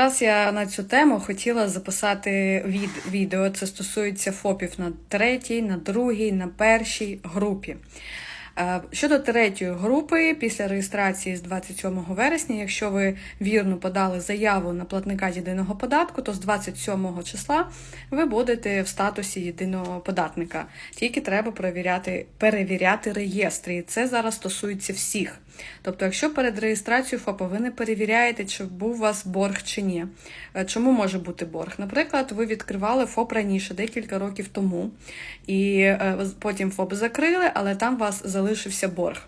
Зараз я на цю тему хотіла записати від відео. Це стосується ФОПів на третій, на другій, на першій групі. Е, Щодо третьої групи, після реєстрації з 27 вересня, якщо ви вірно подали заяву на платника єдиного податку, то з 27 числа ви будете в статусі єдиного податника. Тільки треба перевіряти, перевіряти реєстри. І це зараз стосується всіх. Тобто, якщо перед реєстрацією ФОПа ви не перевіряєте, чи був у вас борг чи ні. Е, Чому може бути борг? Наприклад, ви відкривали ФОП раніше, декілька років тому, і е, потім ФОП закрили, але там у вас залишився борг.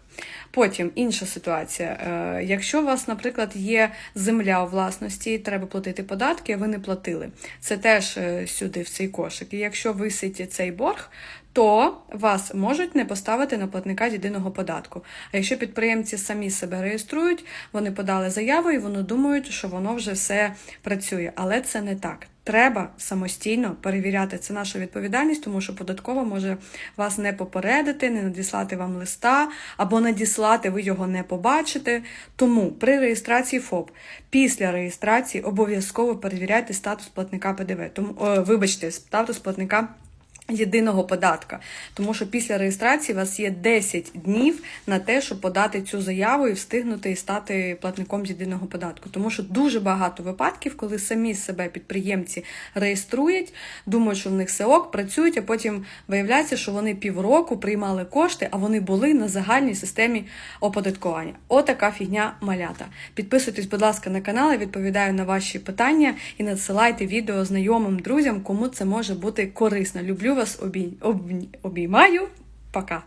Потім інша ситуація. Е, Якщо у вас, наприклад, є земля у власності, треба платити податки, а ви не платили. Це теж сюди, в цей кошик. І якщо висить цей борг, то вас можуть не поставити на платника єдиного податку. А якщо підприємці самі себе реєструють, вони подали заяву і вони думають, що воно вже все працює. Але це не так. Треба самостійно перевіряти. Це наша відповідальність, тому що податкова може вас не попередити, не надіслати вам листа або надіслати, ви його не побачите. Тому при реєстрації ФОП після реєстрації обов'язково перевіряйте статус платника ПДВ. Тому о, вибачте, статус платника. Єдиного податка, тому що після реєстрації у вас є 10 днів на те, щоб подати цю заяву і встигнути і стати платником єдиного податку. Тому що дуже багато випадків, коли самі себе підприємці реєструють, думають, що в них все ок, працюють, а потім виявляється, що вони півроку приймали кошти, а вони були на загальній системі оподаткування. Отака фігня малята. Підписуйтесь, будь ласка, на канал, я відповідаю на ваші питання і надсилайте відео знайомим друзям, кому це може бути корисно. Люблю вас, обій... обіймаю. Пока.